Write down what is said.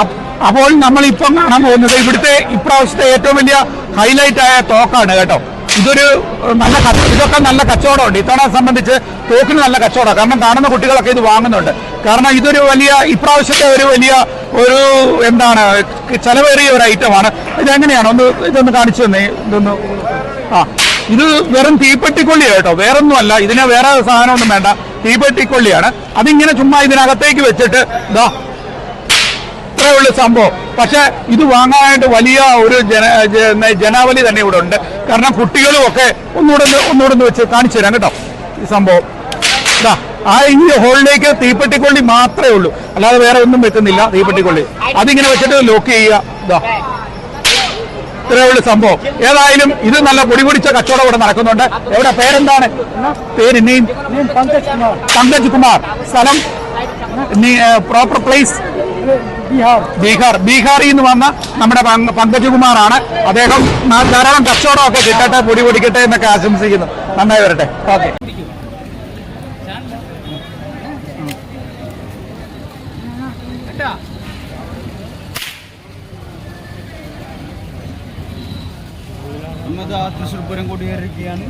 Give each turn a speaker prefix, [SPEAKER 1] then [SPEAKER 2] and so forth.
[SPEAKER 1] Up- അപ്പോൾ നമ്മൾ ഇപ്പം കാണാൻ പോകുന്നത് ഇവിടുത്തെ ഇപ്രാവശ്യത്തെ ഏറ്റവും വലിയ ഹൈലൈറ്റ് ആയ തോക്കാണ് കേട്ടോ. ഇതൊരു നല്ല ഇതൊക്കെ നല്ല കച്ചവടമുണ്ട്. ഇത്തവണ സംബന്ധിച്ച് തോക്കിന് നല്ല കച്ചവടമാണ്. കാരണം കാണുന്ന കുട്ടികളൊക്കെ ഇത് വാങ്ങുന്നുണ്ട്. കാരണം ഇതൊരു വലിയ ഇപ്രാവശ്യത്തെ ഒരു വലിയ ഒരു എന്താണ് ചെലവേറിയ ഒരു ഐറ്റമാണ്. ഇതെങ്ങനെയാണ്? ഒന്ന് ഇതൊന്ന് കാണിച്ചു തന്നെ. ഇതൊന്ന് ആ ഇത് വെറും തീപ്പെട്ടിക്കൊള്ളി കേട്ടോ. വേറൊന്നുമല്ല ഇതിന് വേറെ സാധനമൊന്നും വേണ്ട. തീപ്പെട്ടിക്കൊള്ളിയാണ്. അതിങ്ങനെ ചുമ്മാ ഇതിനകത്തേക്ക് വെച്ചിട്ട് ഇതാ ഇത്രയേ ഉള്ളൂ സംഭവം. പക്ഷെ ഇത് വാങ്ങാനായിട്ട് വലിയ ഒരു ജന ജന- ജനാവലി തന്നെ ഇവിടെ ഉണ്ട്. കാരണം കുട്ടികളും ഒക്കെ ഒന്നുകൂടെ ഒന്നുകൂടെ വെച്ച് കാണിച്ചു തരാം കേട്ടോ ഈ സംഭവം. ആ ഈ ഹോളിലേക്ക് തീപ്പെട്ടിക്കൊള്ളി മാത്രമേ ഉള്ളൂ. അല്ലാതെ വേറെ ഒന്നും വെക്കുന്നില്ല തീപ്പെട്ടിക്കൊള്ളി. അതിങ്ങനെ വെച്ചിട്ട് ലോക്ക് ചെയ്യുക. ഇതാ ഇത്രയേ ഉള്ളൂ സംഭവം. ഏതായാലും ഇത് നല്ല പൊടി പൊടിച്ച കച്ചവടം ഇവിടെ നടക്കുന്നുണ്ട്. എവിടെ പേരെന്താണ്? പേര് നെയിം പങ്കജ് കുമാർ. സ്ഥലം? Proper place Bihar. ബീഹാറിൽ നിന്ന് വന്ന നമ്മുടെ പങ്കജകുമാറാണ്. പങ്കജ് കുമാറാണ് അദ്ദേഹം ധാരാളം കച്ചവടമൊക്കെ കിട്ടട്ടെ പൊടി പൊടിക്കട്ടെ എന്നൊക്കെ ആശംസിക്കുന്നു. നന്നായി വരട്ടെ. ഓക്കെ.
[SPEAKER 2] ആ തൃശ്ശൂർ പൂരം കൂടി കയറിയിരിക്കുകയാണ്